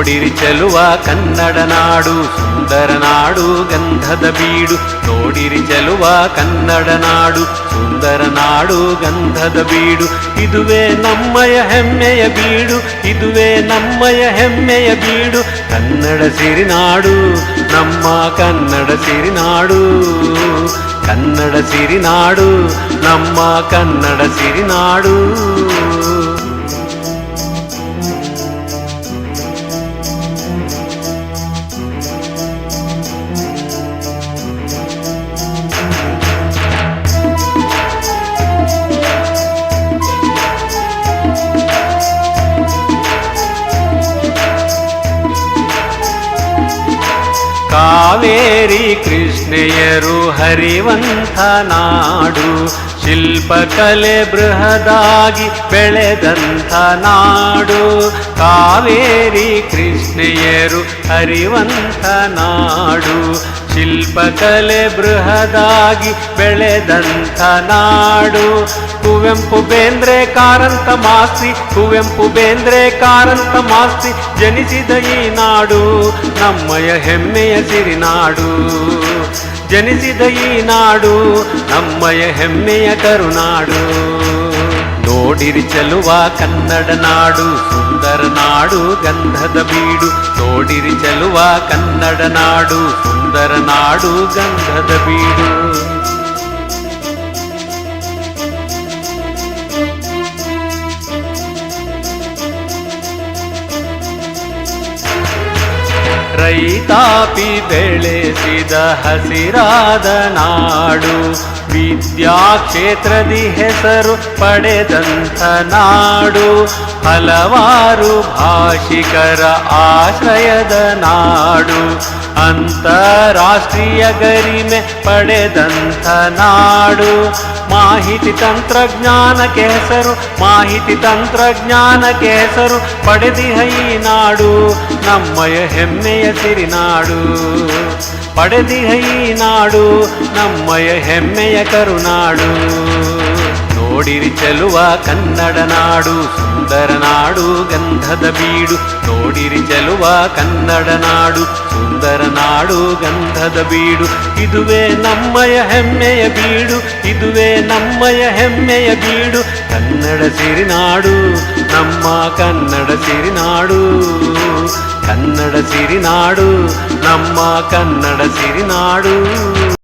ನೋಡಿರಿ ಚೆಲುವ ಕನ್ನಡ ನಾಡು, ಸುಂದರ ನಾಡು, ಗಂಧದ ಬೀಡು. ನೋಡಿರಿ ಚೆಲುವ ಕನ್ನಡ ನಾಡು, ಸುಂದರ ನಾಡು, ಗಂಧದ ಬೀಡು. ಇದುವೇ ನಮ್ಮಯ ಹೆಮ್ಮೆಯ ಬೀಡು, ಇದುವೇ ನಮ್ಮಯ ಹೆಮ್ಮೆಯ ಬೀಡು. ಕನ್ನಡ ಸಿರಿನಾಡು, ನಮ್ಮ ಕನ್ನಡ ಸಿರಿನಾಡು. ಕನ್ನಡ ಸಿರಿನಾಡು, ನಮ್ಮ ಕನ್ನಡ ಸಿರಿನಾಡು. ಕಾವೇರಿ ಕೃಷ್ಣೆಯರು ಹರಿವಂತ ನಾಡು ಶಿಲ್ಪಕಲೆ ಬೃಹದಾಗಿ ಬೆಳೆದಂಥ ನಾಡು. ಕಾವೇರಿ ಕೃಷ್ಣೆಯರು ಹರಿವಂತ ನಾಡು. ಶಿಲ್ಪಕಲೆ ಬೃಹದಾಗಿ ಬೆಳೆದಂಥ ನಾಡು. ಕುವೆಂಪು ಬೇಂದ್ರೆ ಕಾರಂತ ಮಾಸ್ತಿ, ಕುವೆಂಪು ಬೇಂದ್ರೆ ಕಾರಂತ ಮಾಸ್ತಿ ಜನಿಸಿದ ಈ ನಾಡು. ನಮ್ಮಯ ಹೆಮ್ಮೆಯ ಸಿರಿನಾಡು. ಜನಿಸಿದ ಈ ನಾಡು, ನಮ್ಮಯ ಹೆಮ್ಮೆಯ ಕರುನಾಡು. ನೋಡಿರಿ ಚೆಲುವ ಕನ್ನಡ ನಾಡು, ಸುಂದರ ನಾಡು, ಗಂಧದ ಬೀಡು. ನೋಡಿರಿ ಚೆಲುವ ಕನ್ನಡ ನಾಡು, ಸುಂದರ ನಾಡು, ಗಂಧದ ಬೀಡು. ರೈತಾಪಿ ಬೆಳೆಸಿದ ಹಸಿರಾದ ನಾಡು ವಿದ್ಯಾ ಕ್ಷೇತ್ರದಿ ಹೆಸರು ಪಡೆದಂಥ ನಾಡು ಹಲವಾರು ಭಾಷಿಕರ ಆಶ್ರಯದ ನಾಡು. ಅಂತಾರಾಷ್ಟ್ರೀಯ ಗರಿಮೆ ಪಡೆದಂಥ ನಾಡು. ಮಾಹಿತಿ ತಂತ್ರಜ್ಞಾನ ಹೆಸರು ಮಾಹಿತಿ ತಂತ್ರಜ್ಞಾನ ಹೆಸರು ಪಡೆದಿಹ ಈ ನಾಡು. ನಮ್ಮಯ ಹೆಮ್ಮೆಯ ಸಿರಿನಾಡು. ಪಡೆದಿಹ ಈ ನಾಡು, ನಮ್ಮಯ ಹೆಮ್ಮೆಯ ಕರುನಾಡು. ನೋಡಿರಿ ಚೆಲುವ ಕನ್ನಡ ನಾಡು. ಸುಂದರ ನಾಡು ಗಂಧದ ಬೀಡು ನೋಡಿರಿ ಚೆಲುವ ಕನ್ನಡ ನಾಡು ಸುಂದರ ನಾಡು ಗಂಧದ ಬೀಡು ಇದುವೇ ನಮ್ಮಯ ಹೆಮ್ಮೆಯ ಬೀಡು ಇದುವೇ ನಮ್ಮಯ ಹೆಮ್ಮೆಯ ಬೀಡು ಕನ್ನಡ ಸಿರಿನಾಡು ನಮ್ಮ ಕನ್ನಡ ಸಿರಿನಾಡು ಕನ್ನಡ ಸಿರಿನಾಡು ನಮ್ಮ ಕನ್ನಡ ಸಿರಿನಾಡು